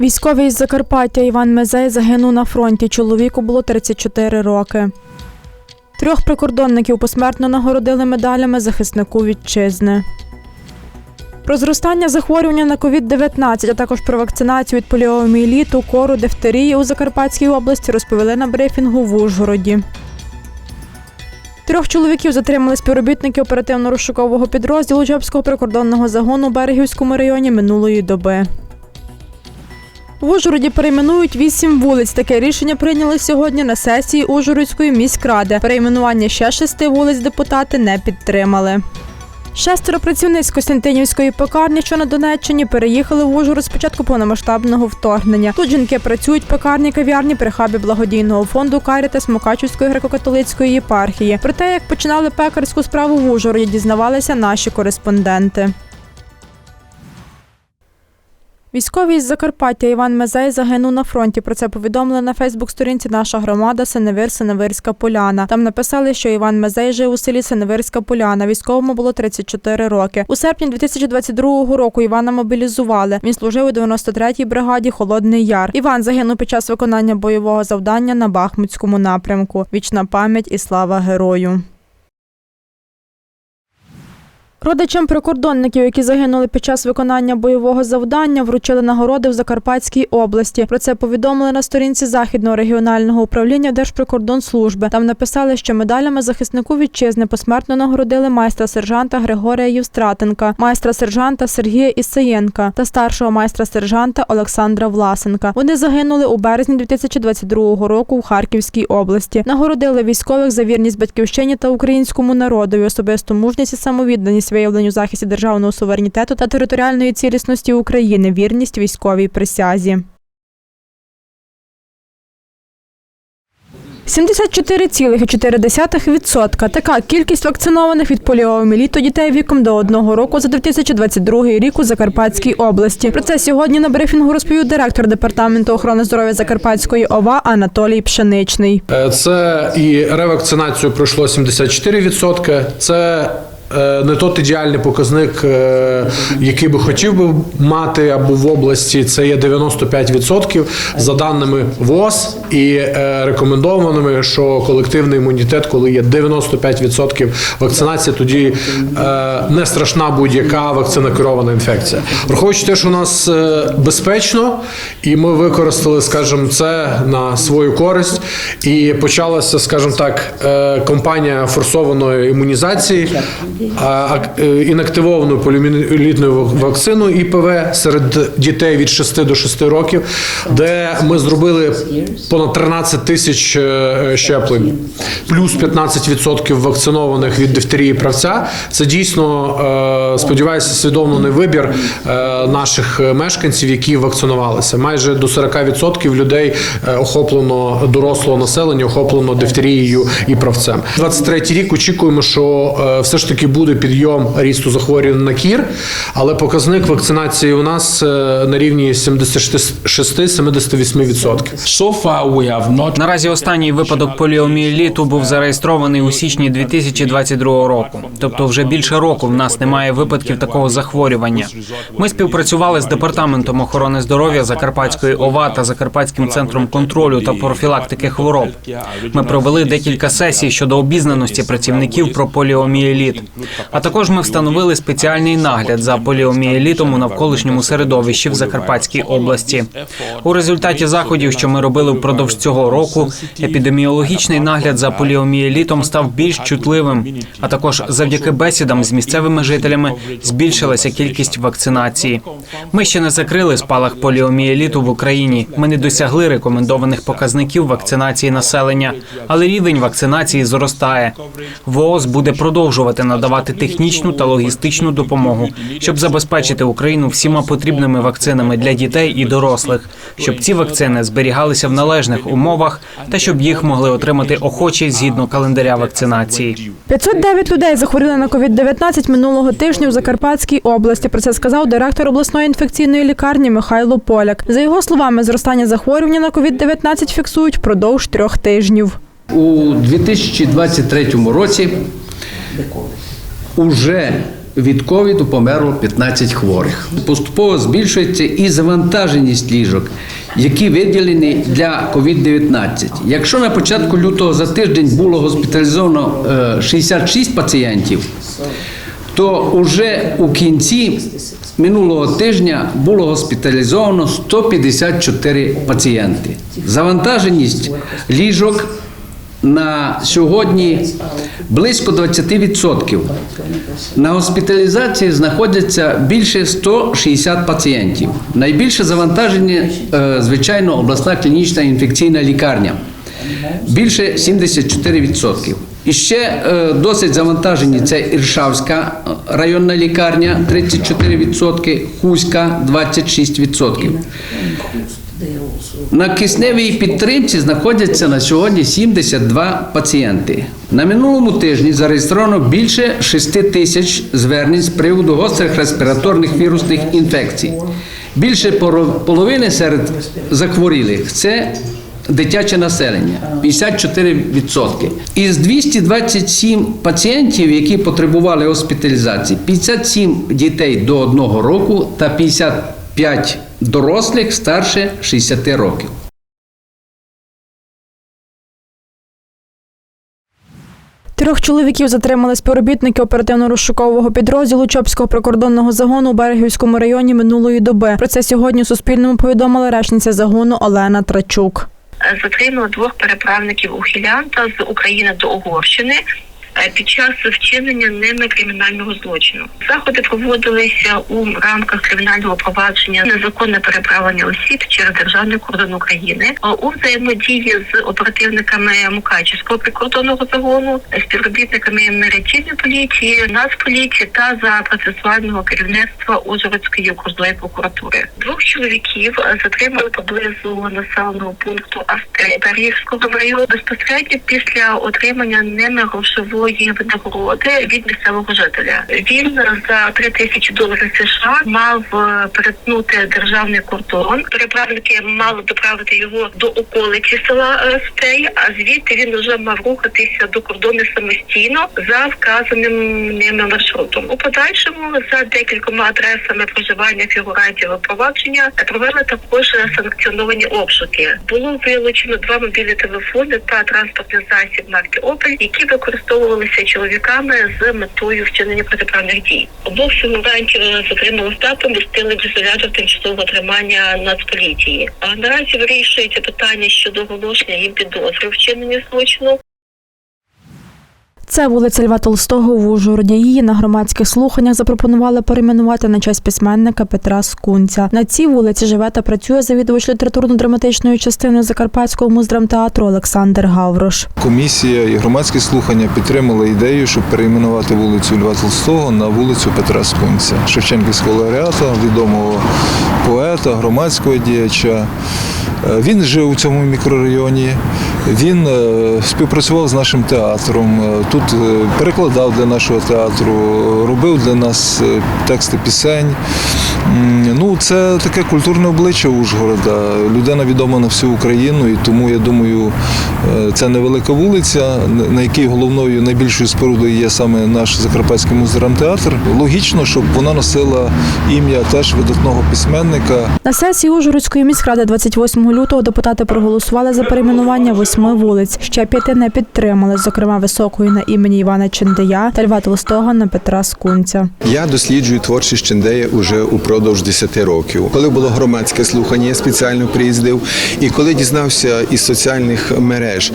Військовий із Закарпаття Іван Мезей загинув на фронті. Чоловіку було 34 роки. Трьох прикордонників посмертно нагородили медалями захиснику вітчизни. Про зростання захворювання на COVID-19, а також про вакцинацію від поліомієліту, кору, дифтерії у Закарпатській області розповіли на брифінгу в Ужгороді. Трьох чоловіків затримали співробітники оперативно-розшукового підрозділу Чопського прикордонного загону у Берегівському районі минулої доби. В Ужгороді перейменують вісім вулиць. Таке рішення прийняли сьогодні на сесії Ужгородської міськради. Перейменування ще шести вулиць депутати не підтримали. Шестеро працівниць Костянтинівської пекарні, що на Донеччині, переїхали в Ужгород з початку повномасштабного вторгнення. Тут жінки працюють в пекарні кав'ярні при хабі благодійного фонду Карітас Мукачівської греко-католицької єпархії. Про те, як починали пекарську справу в Ужгороді, дізнавалися наші кореспонденти. Військовий із Закарпаття Іван Мезей загинув на фронті. Про це повідомили на Фейсбук-сторінці наша громада Сеневир Сеневирська Поляна. Там написали, що Іван Мезей жив у селі Сеневирська Поляна. Військовому було 34 роки. У серпні 2022 року Івана мобілізували. Він служив у 93-й бригаді Холодний Яр. Іван загинув під час виконання бойового завдання на Бахмутському напрямку. Вічна пам'ять і слава герою. Родичам прикордонників, які загинули під час виконання бойового завдання, вручили нагороди в Закарпатській області. Про це повідомили на сторінці західного регіонального управління Держприкордонслужби. Там написали, що медалями захиснику вітчизни посмертно нагородили майстра сержанта Григорія Євстратенка, майстра сержанта Сергія Ісаєнка та старшого майстра сержанта Олександра Власенка. Вони загинули у березні 2022 року в Харківській області. Нагородили військових за вірність батьківщині та українському народові, особисту мужність і самовідданість виявленню захисті державного суверенітету та територіальної цілісності України, вірність військовій присязі. 74,4%. Така кількість вакцинованих від поліоміеліту дітей віком до одного року за 2022 рік у Закарпатській області. Про це сьогодні на брифінгу розповів директор департаменту охорони здоров'я Закарпатської ОВА Анатолій Пшеничний. Е, Це і ревакцинацію пройшло 74%. Це не тот ідеальний показник, е, який би хотів би мати або в області. Це є 95% за даними ВОЗ і е, рекомендованими, що колективний імунітет, коли є 95% вакцинації, тоді е, не страшна будь-яка вакцина керована інфекція. Враховуючи те, що у нас е, безпечно, і ми використали, скажімо, це на свою користь, і почалася, скажімо так, е, кампанія форсованої імунізації, е, інактивованою поліомієлітною вакциною ІПВ серед дітей від 6 до 6 років, де ми зробили понад 13 тисяч е, щеплень, плюс 15% вакцинованих від дифтерії правця. Це дійсно, е, сподіваюся, свідомлений вибір наших мешканців, які вакцинувалися. Майже до 40% людей охоплено дорослого населення, охоплено дифтерією і правцем. 23 рік очікуємо, що все ж таки буде підйом рісту захворювань на кір, але показник вакцинації у нас е, на рівні 76-78%. So far, we have not Наразі останній випадок поліомієліту був зареєстрований у січні 2022 року. Тобто, вже більше року в нас немає випадків такого захворювання. Ми співпрацювали з департаментом охорони здоров'я Закарпатської ОВА та Закарпатським центром контролю та профілактики хвороб. Ми провели декілька сесій щодо обізнаності працівників про поліомієліт. А також ми встановили спеціальний нагляд за поліомієлітом у навколишньому середовищі в Закарпатській області. У результаті заходів, що ми робили впродовж цього року, епідеміологічний нагляд за поліомієлітом став більш чутливим. А також завдяки бесідам з місцевими жителями збільшилася кількість вакцинації. Ми ще не закрили спалах поліомієліту в Україні. Ми не досягли рекомендованих показників вакцинації населення, але рівень вакцинації зростає. ВООЗ буде продовжувати надавати технічну та логістичну допомогу, щоб забезпечити Україну всіма потрібними вакцинами для дітей і дорослих, щоб ці вакцини зберігалися в належних умовах та щоб їх могли отримати охочі згідно календаря вакцинації. 509 людей захворіли на COVID-19 минулого тижня в Закарпатській області. Про це сказав директор обласної інфекційної лікарні Михайло Поляк. За його словами, зростання захворювання на COVID-19 фіксують впродовж трьох тижнів. У 2023 році уже від ковіду померло 15 хворих. Поступово збільшується і завантаженість ліжок, які виділені для COVID-19. Якщо на початку лютого за тиждень було госпіталізовано е, 66 пацієнтів, то уже у кінці минулого тижня було госпіталізовано 154 пацієнти. Завантаженість ліжок на сьогодні близько 20%. На госпіталізації знаходяться більше 160 пацієнтів. Найбільше завантаження, е, звичайно, обласна клінічна інфекційна лікарня. Більше 74%. І ще е, досить завантажені це Іршавська е, районна лікарня 34%, Хуська 26%. На кисневій підтримці знаходяться на сьогодні 72 пацієнти. На минулому тижні зареєстровано більше 6 тисяч звернень з приводу гострих респіраторних вірусних інфекцій. Більше половини серед захворілих це дитяче населення 54%. Із 227 пацієнтів, які потребували госпіталізації, 57 дітей до 1 року та 55 дорослих старше 60 років. Трьох чоловіків затримали співробітники оперативно-розшукового підрозділу Чопського прикордонного загону у Берегівському районі минулої доби. Про це сьогодні Суспільному повідомила речниця загону Олена Трачук. Затримали двох переправників ухилянта з України до Угорщини під час вчинення ними кримінального злочину. Заходи проводилися у рамках кримінального провадження незаконне переправлення осіб через державний кордон України у взаємодії з оперативниками Мукачівського прикордонного загону, співробітниками міграційної поліції, нацполіції та за процесуального керівництва Ужгородської окружної прокуратури. Двох чоловіків е, затримали поблизу населеного пункту Австралійського району безпосередньо після отримання ними грошової винагороди від місцевого жителя. Він за 3 тисячі доларів США мав е, перетнути державний кордон. Переправники мали доправити його до околиці села е, Стей, а звідти він вже мав рухатися до кордону самостійно за вказаним ними маршрутом. У подальшому за декількома адресами проживання фігурантів провадження провели також санкціоновані обшуки. Було вилучено два мобільні телефони та транспортний засіб марки Опель, які використовувалися чоловіками з метою вчинення протиправних дій. Обох фігурантів затримали та помістили в ізолятор тимчасового тримання Нацполіції. А наразі вирішується питання щодо оголошення їм підозри вчинення злочину. Це вулиця Льва Толстого в Ужгороді. Її на громадських слуханнях запропонували перейменувати на честь письменника Петра Скунця. На цій вулиці живе та працює завідувач літературно-драматичної частини Закарпатського муздрамтеатру Олександр Гаврош. Комісія і громадські слухання підтримали ідею, щоб перейменувати вулицю Льва Толстого на вулицю Петра Скунця, Шевченківського лауреата, відомого поета, громадського діяча. Е, Він жив у цьому мікрорайоні. Він е, співпрацював з нашим театром. е, Тут е, перекладав для нашого театру, робив для нас е, тексти пісень. Ну, це таке культурне обличчя Ужгорода. Людина відома на всю Україну, і тому я думаю, е, це невелика вулиця, на якій головною найбільшою спорудою є саме наш Закарпатський муздрамтеатр. Логічно, щоб вона носила ім'я теж видатного письменника На сесії Ужгородської міськради 28 лютого депутати проголосували за перейменування восьми вулиць. Ще п'яти не підтримали, зокрема високої на імені Івана Чендея та Льва Толстого на Петра Скунця. Я досліджую творчість Чендея уже упродовж 10 років. Коли було громадське слухання, я спеціально приїздив. І коли дізнався із соціальних мереж,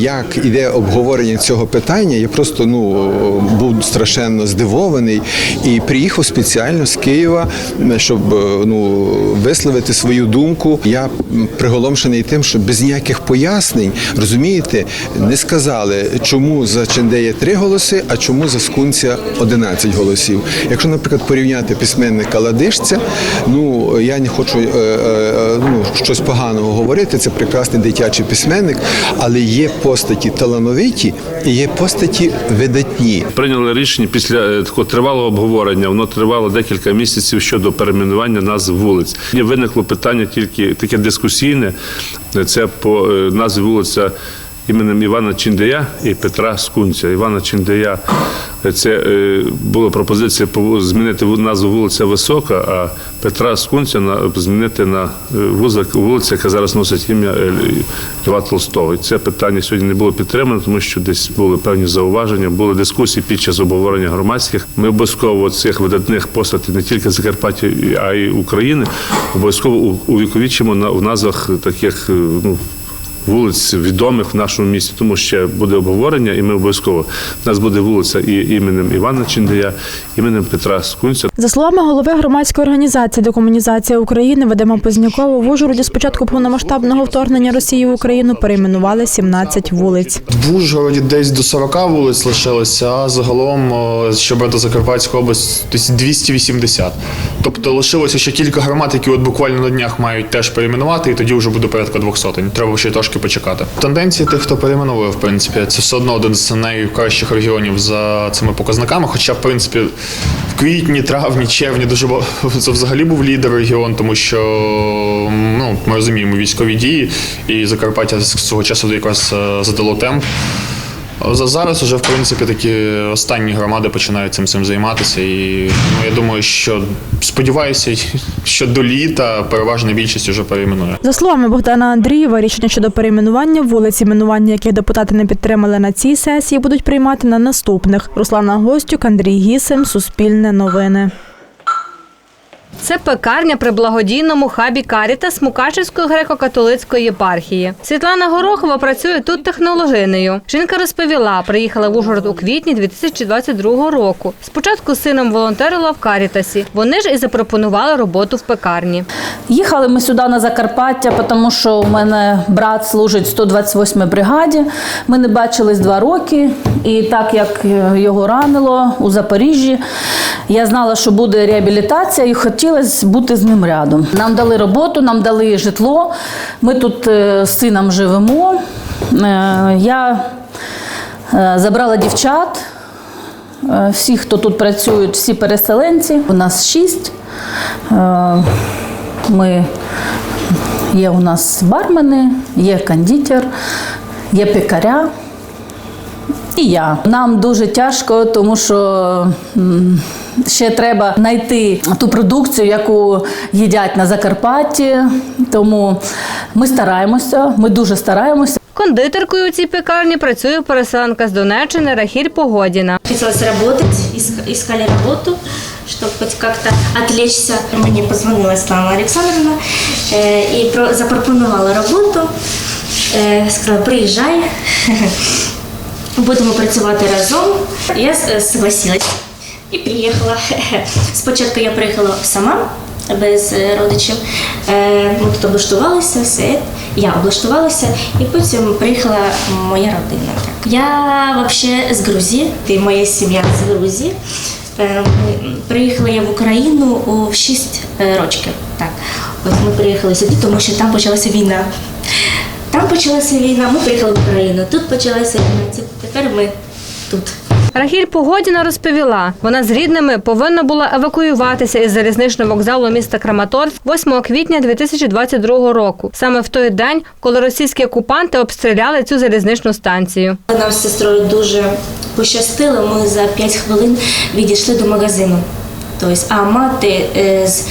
як іде обговорення цього питання, я просто ну був страшенно здивований і приїхав спеціально з Києва, щоб ну висловити свою думку. Я приголомшений тим, що без ніяких пояснень, розумієте, не сказали, чому за Чендея три голоси, а чому за Скунця 11 голосів. Якщо, наприклад, порівняти письменника Ладишця, ну я не хочу е, е, ну, щось поганого говорити. Це прекрасний дитячий письменник, але є постаті талановиті і є постаті видатні. Прийняли рішення після е, такого тривалого обговорення. Воно тривало декілька місяців щодо перейменування назв вулиць. І виникло питання тільки таке дискусійне. Це по е, назві вулиця іменем Івана Чіндея і Петра Скунця. Івана Чіндея е, це е, була пропозиція по- змінити ву- назву вулиця Висока, а Петра Скунця на, змінити на е, вулиця, яка зараз носить ім'я Льва Толстого. І це питання сьогодні не було підтримано, тому що десь були певні зауваження, були дискусії під час обговорення громадських. Ми обов'язково цих видатних постатей не тільки Закарпаття, а й України обов'язково увіковічимо на в назвах таких ну. Вулиць відомих в нашому місті, тому ще буде обговорення, і ми обов'язково у нас буде вулиця і іменем Івана Чіндея, іменем Петра Скунця. За словами голови громадської організації Декомунізація України Вадима Познякова, в Ужгороді з початку повномасштабного вторгнення Росії в Україну перейменували 17 вулиць. В Ужгороді десь до 40 вулиць лишилося, а загалом, що брати Закарпатську область, десь 280. Тобто лишилося ще кілька громад, які от буквально на днях мають теж перейменувати, і тоді вже буде порядка двох сотень. Треба ще трошки почекати. Тенденції тих, хто перейменовує, в принципі, це все одно один з найкращих регіонів за цими показниками. Хоча, в принципі, в квітні, травні, червні дуже це взагалі був лідер регіон, тому що ну ми розуміємо військові дії, і Закарпаття з цього часу якраз е, задало темп. За- Зараз вже в принципі такі останні громади починають цим цим займатися, і ну я думаю, що сподіваюся, що до літа переважна більшість вже перейменує. За словами Богдана Андрієва, рішення щодо перейменування вулиць, іменування яких депутати не підтримали на цій сесії, будуть приймати на наступних. Руслана Гостюк, Андрій Гісем, Суспільне новини. Це пекарня при благодійному хабі Карітас Мукачевської греко-католицької єпархії. Світлана Горохова працює тут технологинею. Жінка розповіла, приїхала в Ужгород у квітні 2022 року. Спочатку з сином волонтерила в Карітасі. Вони ж і запропонували роботу в пекарні. Їхали ми сюди на Закарпаття, тому що у мене брат служить в 128-й бригаді. Ми не бачились два роки, і так як його ранило у Запоріжжі, я знала, що буде реабілітація, і хотілося бути з ним рядом. Нам дали роботу, нам дали житло. Ми тут е, з сином живемо. Е, Я е, забрала дівчат. Всі, хто тут працюють, всі переселенці. У нас шість. Ми є у нас бармени, є кондитер, є пекаря І я. Нам дуже тяжко, тому що м, ще треба знайти ту продукцію, яку їдять на Закарпатті. Тому ми стараємося, ми дуже стараємося. Кондитеркою у цій пекарні працює переселенка з Донеччини Рахіль Погодіна. Хотелось работать, иск- искали работу, чтобы хоть как-то отвлечься. Мне позвонила Слава Александровна э, и про- запропонувала роботу. Э, сказала, приїжджай, будемо працювати разом. Я согласилась і приїхала. Спочатку я приїхала сама. Без е, родичів Е, ми тут облаштувалися, все. Я облаштувалася, і потім приїхала моя родина. Так. Я взагалі з Грузії, і моя сім'я з Грузії. Е, Приїхала я в Україну у 6 років. Так, от ми приїхали сюди, тому що там почалася війна. Там почалася війна, ми приїхали в Україну. Тут почалася війна. Тепер ми тут. Рахіль Погодіна розповіла, вона з рідними повинна була евакуюватися із залізничного вокзалу міста Краматорськ 8 квітня 2022 року, саме в той день, коли російські окупанти обстріляли цю залізничну станцію. Нам з сестрою дуже пощастило. Ми за 5 хвилин відійшли до магазину. Тобто, а мати е, з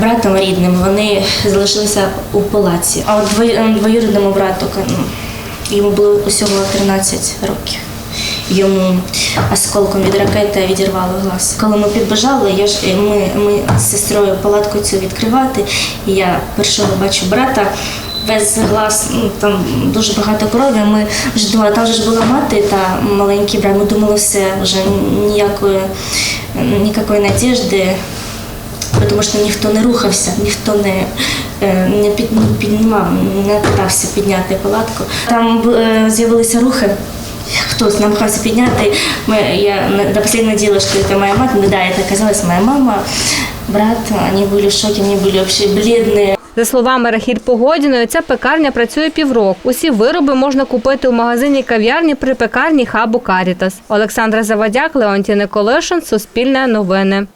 братом рідним вони залишилися у палаці. А от е, двоюрідному брату ну, йому було усього 13 років. Йому осколком від ракети відірвало глаз. Коли ми підбежали, я ж е, ми, ми з сестрою палатку цю відкривати. І я першого бачу брата без глаз, ну там дуже багато крові. Ми вже думали, там же ж була мати та маленький брат. Ми думали, все вже ніякої ніякої надіжди Тому що ніхто не рухався, ніхто не, е, не під- не піднімав, не питався підняти палатку. Там е, з'явилися рухи. Хтось намагався підняти. Ми, я на- до останнього діла, що це моя мати, ну, да, это оказалась моя мама, брат, они были в шоке, они были вообще бледные. За словами Рахіль Погодіної, ця пекарня працює півроку. Усі вироби можна купити у магазині кав'ярні при пекарні хабу Карітас. Олександра Завадяк, Леонтій Николишин, Суспільне новини.